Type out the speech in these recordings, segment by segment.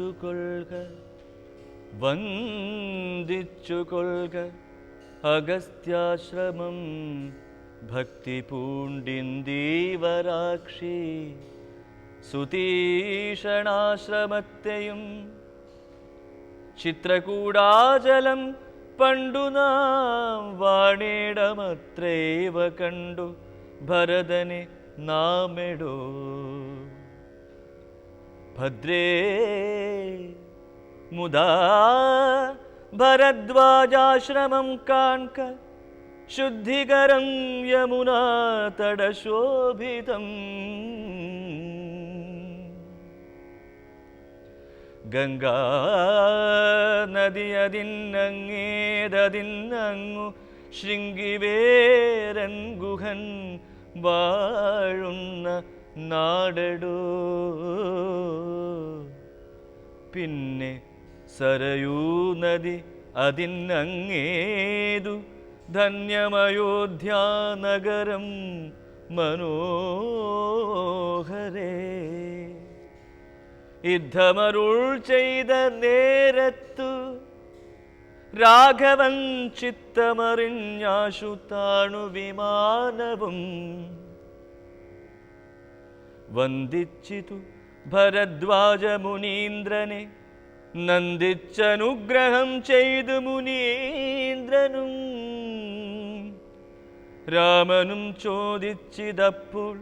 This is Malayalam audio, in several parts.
വന്ദിച്ചുകൊള്ളുക വന്ദിച്ചുകൊള്ളുക. അഗസ്ത്യാശ്രമം ഭക്തി പൂണ്ടിന്തീവരാക്ഷി സുതീഷണാശ്രമത്തെയും ചിത്രകൂടാചലം പണ്ടു നാം വാണിടമത്രൈവ കണ്ടു. ഭരതനെ നാമെടോ ഭദ്രേ മുദാ ഭരദ്വാജാശ്രമം കാൺക ശുദ്ധികരം യമുനാ തടശോഭിതം ഗംഗാ നദിയതിന്നങ്ങേതതിന്നങ്ങു ശൃംഗിവേരൻ ഗുഹൻ വാഴുന്ന നാടടോ. പിന്നെ സരയൂ നദി അതിന്നങ്ങേതു ധന്യമയോധ്യാനഗരം മനോഹരേ. യുദ്ധമരുൾ ചെയ്ത നേരത്തു രാഘവൻ ചിത്തമറിഞ്ഞാശു താണു വിമാനവും വന്ദിച്ചിതു ഭരദ്വാജ മുനീന്ദ്രനെ നന്ദിച്ചനുഗ്രഹം ചെയ്തു മുനീന്ദ്രനും. രാമനും ചോദിച്ചിതപ്പോൾ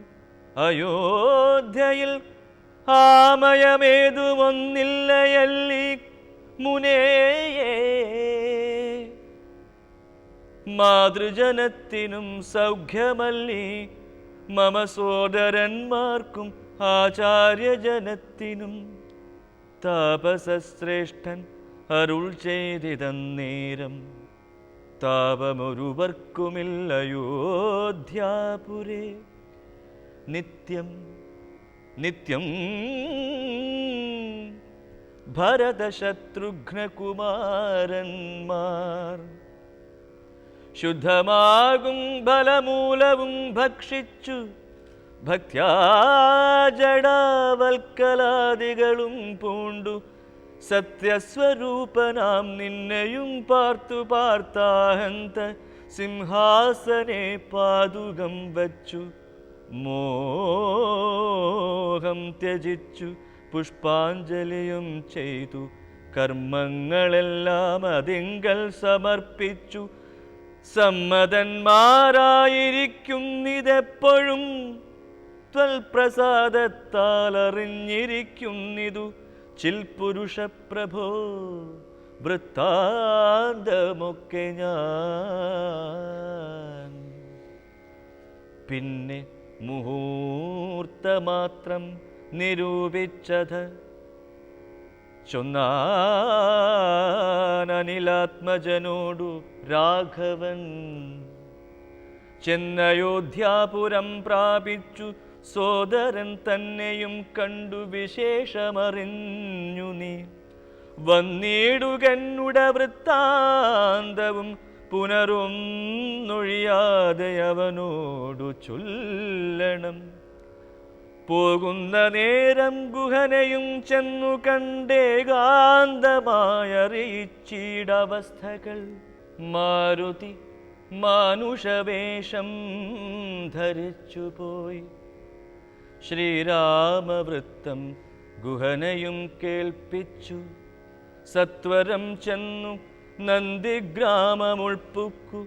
അയോധ്യയിൽ ആമയമേതുമൊന്നില്ലയല്ലി മുനേയേ. മാതൃജനത്തിനും സൗഖ്യമല്ലി മമ സോദരന്മാർക്കും ആചാര്യജനത്തിനും താപസശ്രേഷ്ഠൻ അരുൾ ചെയ്തിതന്നേരം താപമൊരുവർക്കുമില്ലയോധ്യാപുരേ നിത്യം നിത്യം ഭരതശത്രുഘ്നകുമാരന്മാർ. ശുദ്ധമാകും ഫലമൂലവും ഭക്ഷിച്ചു. ഭക്യാജടാവൽക്കലാദികളും പൂണ്ടു. സത്യസ്വരൂപനാം നിന്നെയും പാർത്തു പാർത്താഹന്ത സിംഹാസനെ പാതുകം വച്ചു. മോഹം ത്യജിച്ചു പുഷ്പാഞ്ജലിയും ചെയ്തു. കർമ്മങ്ങളെല്ലാം അതിങ്കൽ സമർപ്പിച്ചു. സമ്മതന്മാരായിരിക്കുന്നിതെപ്പോഴും ത്വൽപ്രസാദത്താൽ അറിഞ്ഞിരിക്കുന്നിതു ചിൽപുരുഷ പ്രഭോ വൃത്താന്തമൊക്കെ ഞാൻ. പിന്നെ മുഹൂർത്തമാത്രം നിരൂപിച്ചത് ചൊന്നാനനിലാത്മജനോടു രാഘവൻ. ചെന്നയോധ്യാപുരം പ്രാപിച്ചു സോദരൻ തന്നെയും കണ്ടു വിശേഷമറിഞ്ഞു നീ. വന്നിടുകന്നുട വൃത്താന്തവും പുനരൊന്നൊഴിയാതെ അവനോടു ചൊല്ലണം. പോകുന്ന നേരം ഗുഹനയും ചെന്നു കണ്ടേകാന്തമായറിയിച്ചിടവസ്ഥകൾ. മാരുതി മാനുഷവേഷം ധരിച്ചുപോയി. ശ്രീരാമവൃത്തം ഗുഹനയും കേൾപ്പിച്ചു. സത്വരം ചെന്നു നന്ദിഗ്രാമമുൾപ്പുക്കു.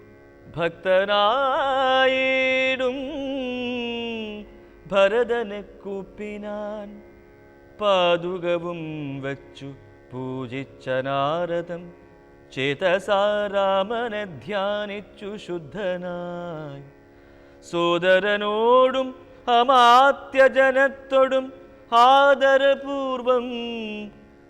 ഭക്തനായിടും ഭരതനെ കൂപ്പിനാൻ പാതുകവും വച്ചു പൂജിച്ച നാരദം. ചേതസാരാമനെ ധ്യാനിച്ചു ശുദ്ധനായി. സോദരനോടും അമാത്യജനത്തോടും ആദരപൂർവം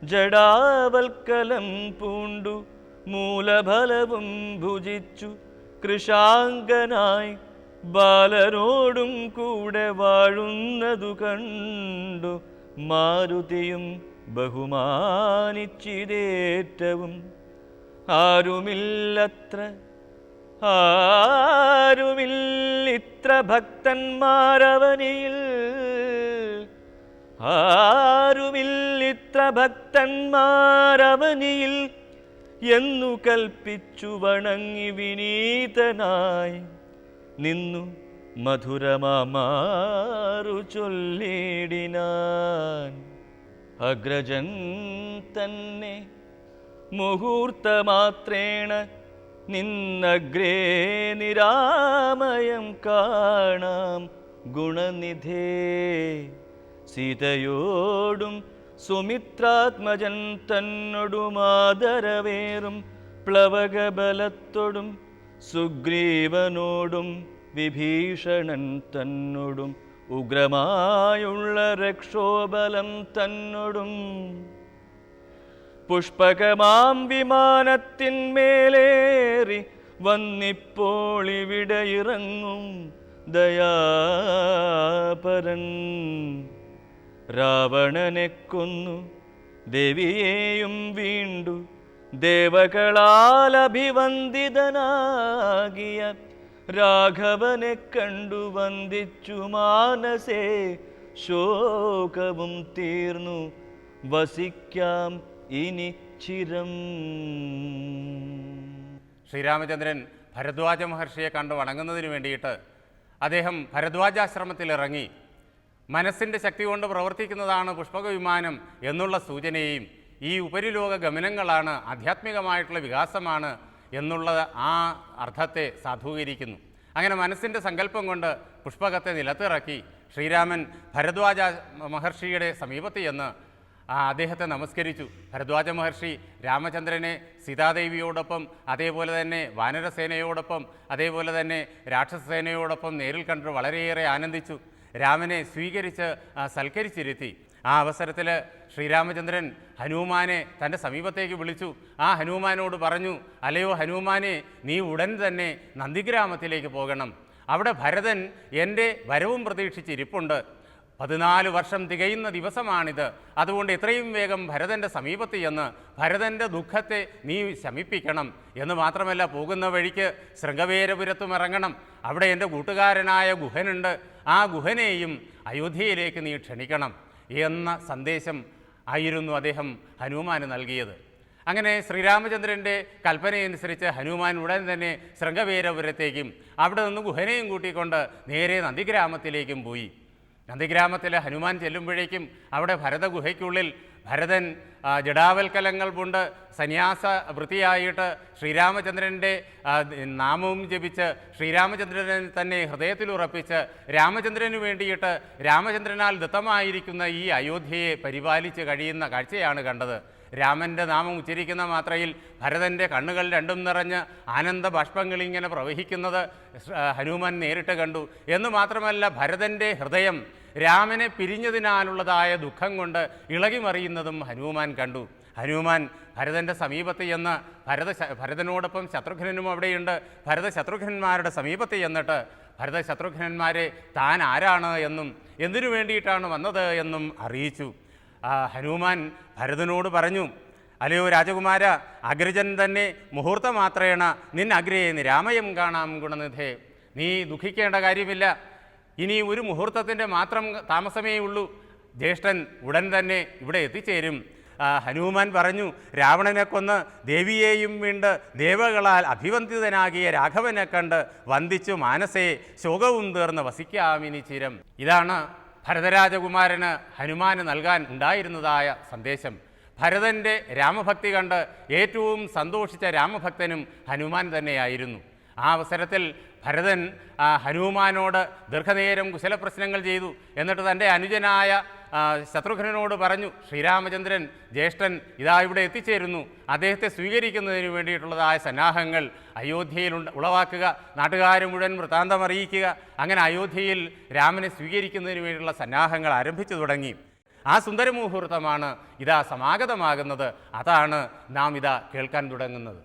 ജഡാവൽക്കലം പൂണ്ടു. മൂലഫലവും ഭുജിച്ചു കൃഷാങ്കനായി ബാലനോടും കൂടെ വാഴുന്നതു കണ്ടു. മാരുതിയും ബഹുമാനിച്ചിതേറ്റവും ആരുമില്ലത്ര ആരുമില്ലിത്ര ഭക്തന്മാരവനിയിൽ. ആരുമില്ലിത്ര ഭക്തന്മാരവനിയിൽ എന്നു കൽപ്പിച്ചു വണങ്ങി വിനീതനായി. നിന്നു മധുരമാറു ചൊല്ലിടിനാൻ. അഗ്രജൻ തന്നെ മുഹൂർത്തമാത്രേണ നിന്നഗ്രേ നിരാമയം കാണാം ഗുണനിധേ. സീതയോടും സുമിത്രാത്മജൻ തന്നൊടുമാദരവേറും പ്ലവകബലത്തോടും സുഗ്രീവനോടും വിഭീഷണൻ തന്നോടും ഉഗ്രമായുള്ള രക്ഷോബലം തന്നോടും. പുഷ്പകമാം വിമാനത്തിന്മേലേറി വന്നിപ്പോൾ ഇവിടെ ഇറങ്ങും ദയാപരൻ. രാവണനെ കൊന്നു ദേവിയെയും വീണ്ടു ദേവകളാൽ അഭിവന്ദിതനാകിയ രാഘവനെ കണ്ടു വന്ദിച്ചു മാനസേ ശോകവും തീർന്നു. വസിക്കാം ഇനി ചിരം. ശ്രീരാമചന്ദ്രൻ ഭരദ്വാജ മഹർഷിയെ കണ്ട് വണങ്ങുന്നതിന് വേണ്ടിയിട്ട് അദ്ദേഹം ഭരദ്വാജാശ്രമത്തിൽ ഇറങ്ങി മനസ്സിന്റെ ശക്തി കൊണ്ട് പ്രവർത്തിക്കുന്നതാണ് പുഷ്പക വിമാനം എന്നുള്ള സൂചനയും ഈ ഉപരിലോക ഗമനങ്ങളാണ് ആധ്യാത്മികമായിട്ടുള്ള വികാസമാണ് എന്നുള്ളത് ആ അർത്ഥത്തെ സാധൂകരിക്കുന്നു. അങ്ങനെ മനസ്സിന്റെ സങ്കല്പം കൊണ്ട് പുഷ്പകത്തെ നിലത്തിറക്കി ശ്രീരാമൻ ഭരദ്വാജ മഹർഷിയുടെ സമീപത്ത് ചെന്ന് അദ്ദേഹത്തെ നമസ്കരിച്ചു. ഭരദ്വാജ മഹർഷി രാമചന്ദ്രനെ സീതാദേവിയോടൊപ്പം അതേപോലെ തന്നെ വാനരസേനയോടൊപ്പം അതേപോലെ തന്നെ രാക്ഷസസേനയോടൊപ്പം നേരിൽ കണ്ട് വളരെയേറെ ആനന്ദിച്ചു. രാമനെ സ്വീകരിച്ച് സൽക്കരിച്ചിരുത്തി. ആ അവസരത്തിൽ ശ്രീരാമചന്ദ്രൻ ഹനുമാനെ തന്റെ സമീപത്തേക്ക് വിളിച്ചു. ആ ഹനുമാനോട് പറഞ്ഞു അലയോ ഹനുമാനെ നീ ഉടൻ തന്നെ നന്ദിഗ്രാമത്തിലേക്ക് പോകണം. അവിടെ ഭരതൻ എന്റെ വരവും പ്രതീക്ഷിച്ചിരിപ്പുണ്ട് പതിനാല് വർഷം തികയുന്ന ദിവസമാണിത്. അതുകൊണ്ട് എത്രയും വേഗം ഭരതന്റെ സമീപത്ത് ചെന്ന് ഭരതന്റെ ദുഃഖത്തെ നീ ശമിപ്പിക്കണം. എന്ന് മാത്രമല്ല പോകുന്ന വഴിക്ക് ശൃംഗവേരപുരത്തും ഇറങ്ങണം. അവിടെ എന്റെ കൂട്ടുകാരനായ ഗുഹനുണ്ട്. ആ ഗുഹനെയും അയോധ്യയിലേക്ക് നീ ക്ഷണിക്കണം. എന്ന സന്ദേശം ആയിരുന്നു അദ്ദേഹം ഹനുമാന് നൽകിയത്. അങ്ങനെ ശ്രീരാമചന്ദ്രന്റെ കൽപ്പനയനുസരിച്ച് ഹനുമാൻ ഉടൻ തന്നെ ശൃംഗവീരപുരത്തേക്കും അവിടെ നിന്ന് ഗുഹനയും കൂട്ടിക്കൊണ്ട് നേരെ നന്ദിഗ്രാമത്തിലേക്കും പോയി. നന്ദിഗ്രാമത്തിൽ ഹനുമാൻ ചെല്ലുമ്പോഴേക്കും അവിടെ ഭരത ഗുഹയ്ക്കുള്ളിൽ ഭരതൻ ജഡാവൽക്കലങ്ങൾ കൊണ്ട് സന്യാസ വൃത്തിയായിട്ട് ശ്രീരാമചന്ദ്രന്റെ നാമവും ജപിച്ച് ശ്രീരാമചന്ദ്രനെ തന്നെ ഹൃദയത്തിൽ ഉറപ്പിച്ച് രാമചന്ദ്രന് വേണ്ടിയിട്ട് രാമചന്ദ്രനാൽ ദത്തമായിരിക്കുന്ന ഈ അയോധ്യയെ പരിപാലിച്ച് കഴിയുന്ന കാഴ്ചയാണ് കണ്ടത്. രാമന്റെ നാമം ഉച്ചരിക്കുന്ന മാത്രയിൽ ഭരതന്റെ കണ്ണുകൾ രണ്ടും നിറഞ്ഞ് ആനന്ദ ബാഷ്പങ്ങളിങ്ങനെ പ്രവഹിക്കുന്നത് ഹനുമാൻ നേരിട്ട് കണ്ടു. എന്ന് മാത്രമല്ല ഭരതന്റെ ഹൃദയം രാമനെ പിരിഞ്ഞതിനാലുള്ളതായ ദുഃഖം കൊണ്ട് ഇളകിമറിയുന്നതും ഹനുമാൻ കണ്ടു. ഹനുമാൻ ഭരതന്റെ സമീപത്ത് ചെന്ന് ഭരത ഭരതനോടൊപ്പം ശത്രുഘ്നനും അവിടെയുണ്ട്. ഭരത ശത്രുഘ്നന്മാരുടെ സമീപത്ത് ചെന്നിട്ട് ഭരത ശത്രുഘ്നന്മാരെ താൻ ആരാണ് എന്നും എന്തിനു വേണ്ടിയിട്ടാണ് വന്നത് എന്നും അറിയിച്ചു. ഹനുമാൻ ഭരതനോട് പറഞ്ഞു അല്ലയോ രാജകുമാര അഗ്രജൻ തന്നെ മുഹൂർത്തമാത്രേണ നിൻ അഗ്രയെ നിരാമയം കാണാം ഗുണനിധേ. നീ ദുഃഖിക്കേണ്ട കാര്യമില്ല. ഇനി ഒരു മുഹൂർത്തത്തിന്റെ മാത്രം താമസമേ ഉള്ളൂ. ജ്യേഷ്ഠൻ ഉടൻ തന്നെ ഇവിടെ എത്തിച്ചേരും. ഹനുമാൻ പറഞ്ഞു രാവണനെ കൊന്ന് ദേവിയെയും വീണ്ട് ദേവകളാൽ അഭിവന്ദിതനാകിയ രാഘവനെ കണ്ട് വന്ദിച്ചു മാനസേ ശോകവും തീർന്ന് വസിക്കാമിനി ചിരം. ഇതാണ് ഭരതരാജകുമാരന് ഹനുമാന് നൽകാൻ ഉണ്ടായിരുന്നതായ സന്ദേശം. ഭരതന്റെ രാമഭക്തി കണ്ട് ഏറ്റവും സന്തോഷിച്ച രാമഭക്തനും ഹനുമാൻ തന്നെയായിരുന്നു. ആ അവസരത്തിൽ ഭരതൻ ഹനുമാനോട് ദീർഘനേരം കുശലപ്രശ്നങ്ങൾ ചെയ്തു. എന്നിട്ട് തന്റെ അനുജനായ ശത്രുഘ്നോട് പറഞ്ഞു ശ്രീരാമചന്ദ്രൻ ജ്യേഷ്ഠൻ ഇതാ ഇവിടെ എത്തിച്ചേരുന്നു. അദ്ദേഹത്തെ സ്വീകരിക്കുന്നതിന് വേണ്ടിയിട്ടുള്ളതായ സന്നാഹങ്ങൾ അയോധ്യയിൽ ഉളവാക്കുക നാട്ടുകാർ മുഴുവൻ വൃത്താന്തം അറിയിക്കുക. അങ്ങനെ അയോധ്യയിൽ രാമനെ സ്വീകരിക്കുന്നതിന് വേണ്ടിയുള്ള സന്നാഹങ്ങൾ ആരംഭിച്ചു തുടങ്ങി. ആ സുന്ദരമുഹൂർത്തമാണ് ഇതാ സമാഗതമാകുന്നത്. അതാണ് നാം ഇതാ കേൾക്കാൻ തുടങ്ങുന്നത്.